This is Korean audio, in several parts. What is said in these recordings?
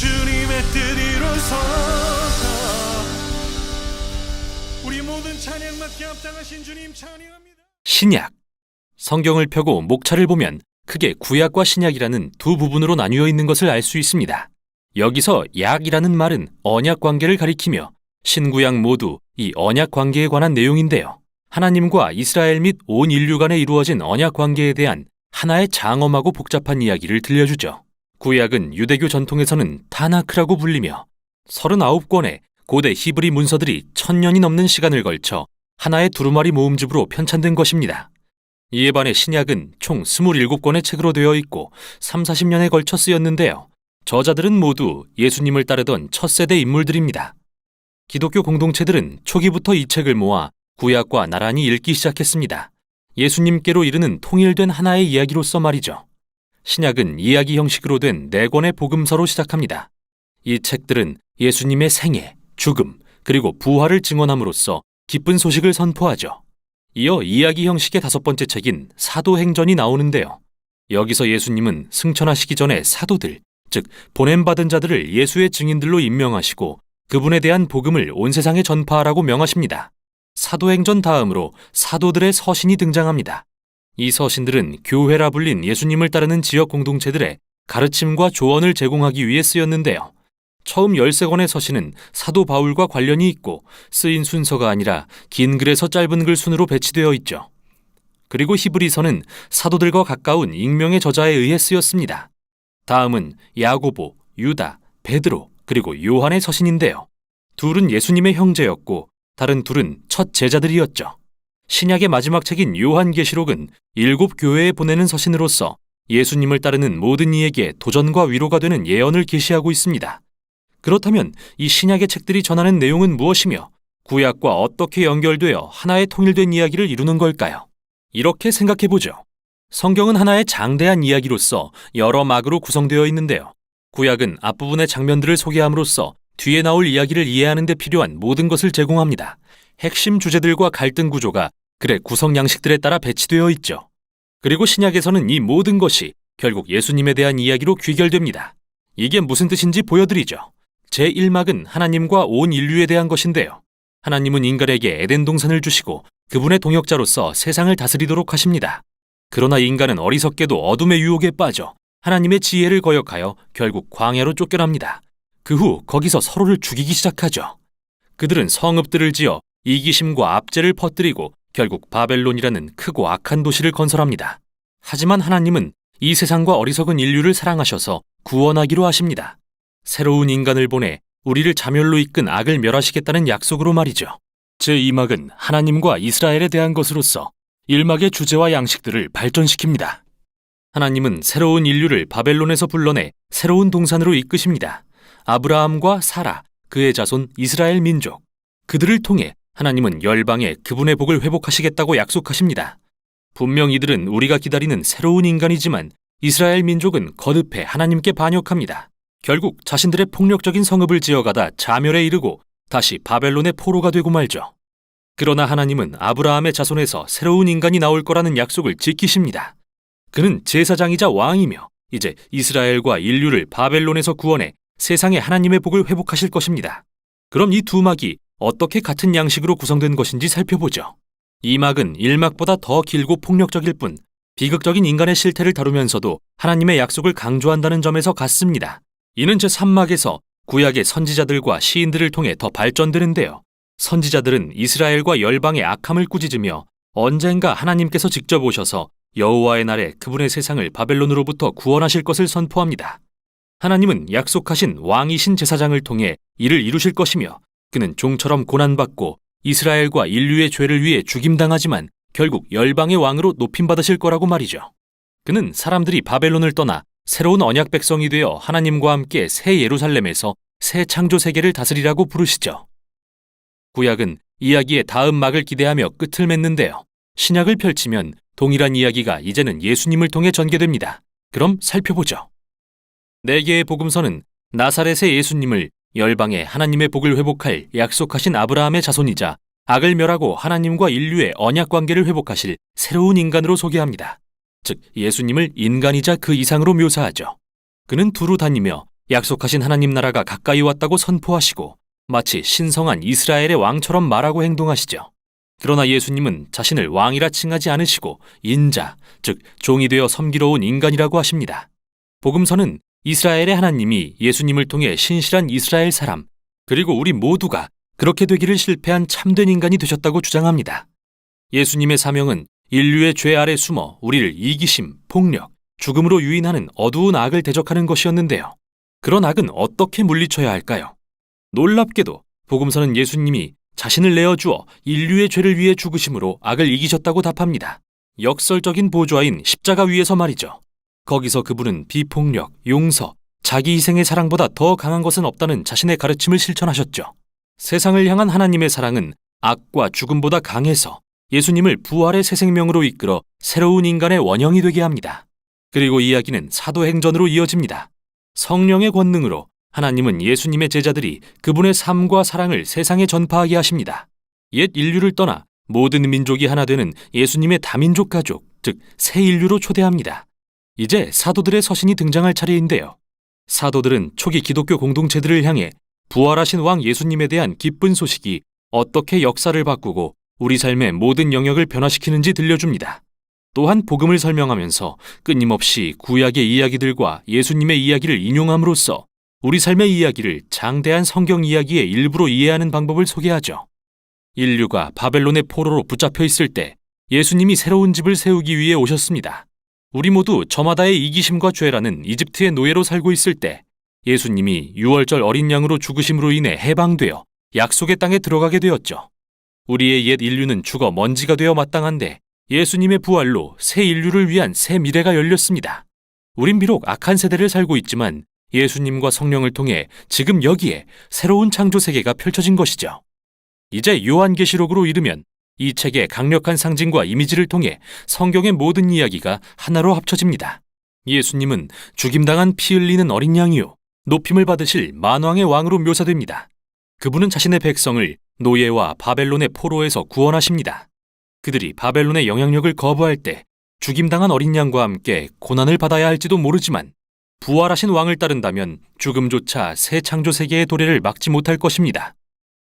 주님의 뜻 이루소서 우리 모든 찬양 맡게 합당하신 주님 찬양합니다 신약. 성경을 펴고 목차를 보면 크게 구약과 신약이라는 두 부분으로 나뉘어 있는 것을 알 수 있습니다. 여기서 약이라는 말은 언약 관계를 가리키며 신구약 모두 이 언약 관계에 관한 내용인데요. 하나님과 이스라엘 및 온 인류 간에 이루어진 언약 관계에 대한 하나의 장엄하고 복잡한 이야기를 들려주죠. 구약은 유대교 전통에서는 타나크라고 불리며 39권의 고대 히브리 문서들이 천년이 넘는 시간을 걸쳐 하나의 두루마리 모음집으로 편찬된 것입니다. 이에 반해 신약은 총 27권의 책으로 되어 있고 3, 40년에 걸쳐 쓰였는데요. 저자들은 모두 예수님을 따르던 첫 세대 인물들입니다. 기독교 공동체들은 초기부터 이 책을 모아 구약과 나란히 읽기 시작했습니다. 예수님께로 이르는 통일된 하나의 이야기로서 말이죠. 신약은 이야기 형식으로 된 네 권의 복음서로 시작합니다. 이 책들은 예수님의 생애, 죽음, 그리고 부활을 증언함으로써 기쁜 소식을 선포하죠. 이어 이야기 형식의 다섯 번째 책인 사도행전이 나오는데요. 여기서 예수님은 승천하시기 전에 사도들, 즉 보냄받은 자들을 예수의 증인들로 임명하시고 그분에 대한 복음을 온 세상에 전파하라고 명하십니다. 사도행전 다음으로 사도들의 서신이 등장합니다. 이 서신들은 교회라 불린 예수님을 따르는 지역 공동체들의 가르침과 조언을 제공하기 위해 쓰였는데요. 처음 13권의 서신은 사도 바울과 관련이 있고 쓰인 순서가 아니라 긴 글에서 짧은 글 순으로 배치되어 있죠. 그리고 히브리서는 사도들과 가까운 익명의 저자에 의해 쓰였습니다. 다음은 야고보, 유다, 베드로, 그리고 요한의 서신인데요. 둘은 예수님의 형제였고 다른 둘은 첫 제자들이었죠. 신약의 마지막 책인 요한계시록은 일곱 교회에 보내는 서신으로서 예수님을 따르는 모든 이에게 도전과 위로가 되는 예언을 계시하고 있습니다. 그렇다면 이 신약의 책들이 전하는 내용은 무엇이며 구약과 어떻게 연결되어 하나의 통일된 이야기를 이루는 걸까요? 이렇게 생각해 보죠. 성경은 하나의 장대한 이야기로서 여러 막으로 구성되어 있는데요. 구약은 앞부분의 장면들을 소개함으로써 뒤에 나올 이야기를 이해하는 데 필요한 모든 것을 제공합니다. 핵심 주제들과 갈등 구조가 글의 구성 양식들에 따라 배치되어 있죠. 그리고 신약에서는 이 모든 것이 결국 예수님에 대한 이야기로 귀결됩니다. 이게 무슨 뜻인지 보여드리죠. 제1막은 하나님과 온 인류에 대한 것인데요. 하나님은 인간에게 에덴 동산을 주시고 그분의 동역자로서 세상을 다스리도록 하십니다. 그러나 인간은 어리석게도 어둠의 유혹에 빠져 하나님의 지혜를 거역하여 결국 광야로 쫓겨납니다. 그 후 거기서 서로를 죽이기 시작하죠. 그들은 성읍들을 지어 이기심과 압제를 퍼뜨리고 결국 바벨론이라는 크고 악한 도시를 건설합니다. 하지만 하나님은 이 세상과 어리석은 인류를 사랑하셔서 구원하기로 하십니다. 새로운 인간을 보내 우리를 자멸로 이끈 악을 멸하시겠다는 약속으로 말이죠. 제2막은 하나님과 이스라엘에 대한 것으로서 1막의 주제와 양식들을 발전시킵니다. 하나님은 새로운 인류를 바벨론에서 불러내 새로운 동산으로 이끄십니다. 아브라함과 사라, 그의 자손 이스라엘 민족. 그들을 통해 하나님은 열방에 그분의 복을 회복하시겠다고 약속하십니다. 분명 이들은 우리가 기다리는 새로운 인간이지만 이스라엘 민족은 거듭해 하나님께 반역합니다. 결국 자신들의 폭력적인 성읍을 지어가다 자멸에 이르고 다시 바벨론의 포로가 되고 말죠. 그러나 하나님은 아브라함의 자손에서 새로운 인간이 나올 거라는 약속을 지키십니다. 그는 제사장이자 왕이며 이제 이스라엘과 인류를 바벨론에서 구원해 세상에 하나님의 복을 회복하실 것입니다. 그럼 이 두 막이 어떻게 같은 양식으로 구성된 것인지 살펴보죠. 이 막은 1막보다 더 길고 폭력적일 뿐 비극적인 인간의 실태를 다루면서도 하나님의 약속을 강조한다는 점에서 같습니다. 이는 제3막에서 구약의 선지자들과 시인들을 통해 더 발전되는데요. 선지자들은 이스라엘과 열방의 악함을 꾸짖으며 언젠가 하나님께서 직접 오셔서 여호와의 날에 그분의 세상을 바벨론으로부터 구원하실 것을 선포합니다. 하나님은 약속하신 왕이신 제사장을 통해 이를 이루실 것이며 그는 종처럼 고난받고 이스라엘과 인류의 죄를 위해 죽임당하지만 결국 열방의 왕으로 높임받으실 거라고 말이죠. 그는 사람들이 바벨론을 떠나 새로운 언약 백성이 되어 하나님과 함께 새 예루살렘에서 새 창조 세계를 다스리라고 부르시죠. 구약은 이야기의 다음 막을 기대하며 끝을 맺는데요. 신약을 펼치면 동일한 이야기가 이제는 예수님을 통해 전개됩니다. 그럼 살펴보죠. 네 개의 복음서는 나사렛의 예수님을 열방에 하나님의 복을 회복할 약속하신 아브라함의 자손이자 악을 멸하고 하나님과 인류의 언약 관계를 회복하실 새로운 인간으로 소개합니다. 즉 예수님을 인간이자 그 이상으로 묘사하죠. 그는 두루 다니며 약속하신 하나님 나라가 가까이 왔다고 선포하시고 마치 신성한 이스라엘의 왕처럼 말하고 행동하시죠. 그러나 예수님은 자신을 왕이라 칭하지 않으시고 인자, 즉 종이 되어 섬기러 온 인간이라고 하십니다. 복음서는 이스라엘의 하나님이 예수님을 통해 신실한 이스라엘 사람, 그리고 우리 모두가 그렇게 되기를 실패한 참된 인간이 되셨다고 주장합니다. 예수님의 사명은 인류의 죄 아래 숨어 우리를 이기심, 폭력, 죽음으로 유인하는 어두운 악을 대적하는 것이었는데요. 그런 악은 어떻게 물리쳐야 할까요? 놀랍게도 복음서는 예수님이 자신을 내어주어 인류의 죄를 위해 죽으심으로 악을 이기셨다고 답합니다. 역설적인 보좌인 십자가 위에서 말이죠. 거기서 그분은 비폭력, 용서, 자기 희생의 사랑보다 더 강한 것은 없다는 자신의 가르침을 실천하셨죠. 세상을 향한 하나님의 사랑은 악과 죽음보다 강해서 예수님을 부활의 새 생명으로 이끌어 새로운 인간의 원형이 되게 합니다. 그리고 이야기는 사도행전으로 이어집니다. 성령의 권능으로 하나님은 예수님의 제자들이 그분의 삶과 사랑을 세상에 전파하게 하십니다. 옛 인류를 떠나 모든 민족이 하나 되는 예수님의 다민족 가족, 즉 새 인류로 초대합니다. 이제 사도들의 서신이 등장할 차례인데요. 사도들은 초기 기독교 공동체들을 향해 부활하신 왕 예수님에 대한 기쁜 소식이 어떻게 역사를 바꾸고 우리 삶의 모든 영역을 변화시키는지 들려줍니다. 또한 복음을 설명하면서 끊임없이 구약의 이야기들과 예수님의 이야기를 인용함으로써 우리 삶의 이야기를 장대한 성경 이야기의 일부로 이해하는 방법을 소개하죠. 인류가 바벨론의 포로로 붙잡혀 있을 때 예수님이 새로운 집을 세우기 위해 오셨습니다. 우리 모두 저마다의 이기심과 죄라는 이집트의 노예로 살고 있을 때 예수님이 6월절 어린 양으로 죽으심으로 인해 해방되어 약속의 땅에 들어가게 되었죠. 우리의 옛 인류는 죽어 먼지가 되어 마땅한데 예수님의 부활로 새 인류를 위한 새 미래가 열렸습니다. 우린 비록 악한 세대를 살고 있지만 예수님과 성령을 통해 지금 여기에 새로운 창조 세계가 펼쳐진 것이죠. 이제 요한계시록으로 이르면 이 책의 강력한 상징과 이미지를 통해 성경의 모든 이야기가 하나로 합쳐집니다. 예수님은 죽임당한 피 흘리는 어린 양이요. 높임을 받으실 만왕의 왕으로 묘사됩니다. 그분은 자신의 백성을 노예와 바벨론의 포로에서 구원하십니다. 그들이 바벨론의 영향력을 거부할 때 죽임당한 어린 양과 함께 고난을 받아야 할지도 모르지만 부활하신 왕을 따른다면 죽음조차 새 창조 세계의 도래를 막지 못할 것입니다.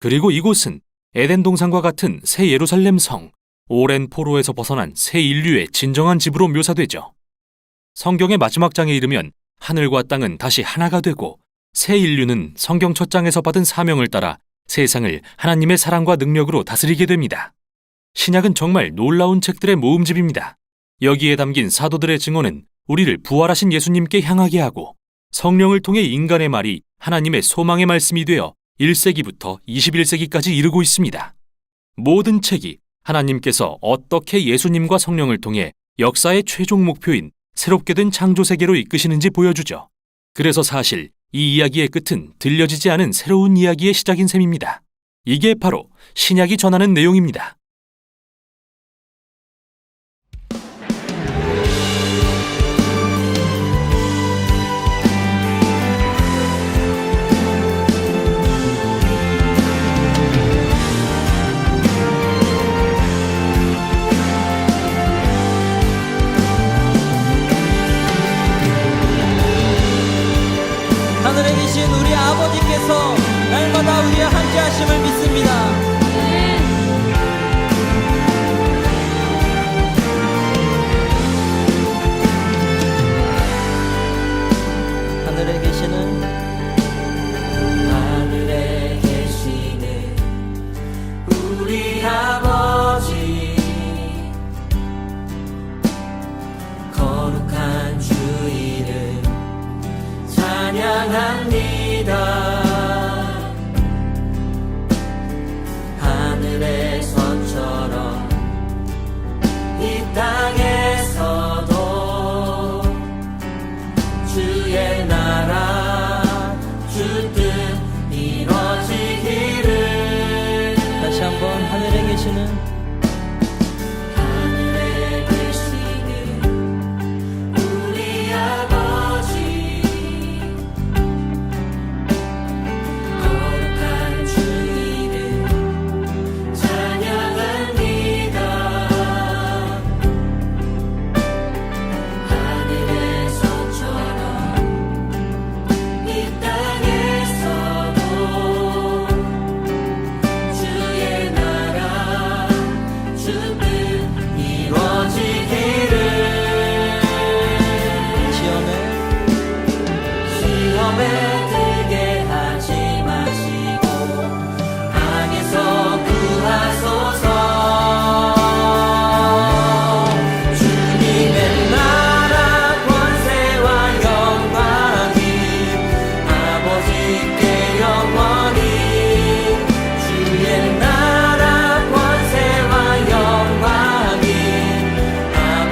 그리고 이곳은 에덴 동산과 같은 새 예루살렘 성, 오랜 포로에서 벗어난 새 인류의 진정한 집으로 묘사되죠. 성경의 마지막 장에 이르면 하늘과 땅은 다시 하나가 되고 새 인류는 성경 첫 장에서 받은 사명을 따라 세상을 하나님의 사랑과 능력으로 다스리게 됩니다. 신약은 정말 놀라운 책들의 모음집입니다. 여기에 담긴 사도들의 증언은 우리를 부활하신 예수님께 향하게 하고 성령을 통해 인간의 말이 하나님의 소망의 말씀이 되어 1세기부터 21세기까지 이르고 있습니다. 모든 책이 하나님께서 어떻게 예수님과 성령을 통해 역사의 최종 목표인 새롭게 된 창조 세계로 이끄시는지 보여주죠. 그래서 사실 이 이야기의 끝은 들려지지 않은 새로운 이야기의 시작인 셈입니다. 이게 바로 신약이 전하는 내용입니다. 주의 나라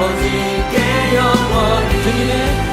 아버지께 영원히 드리네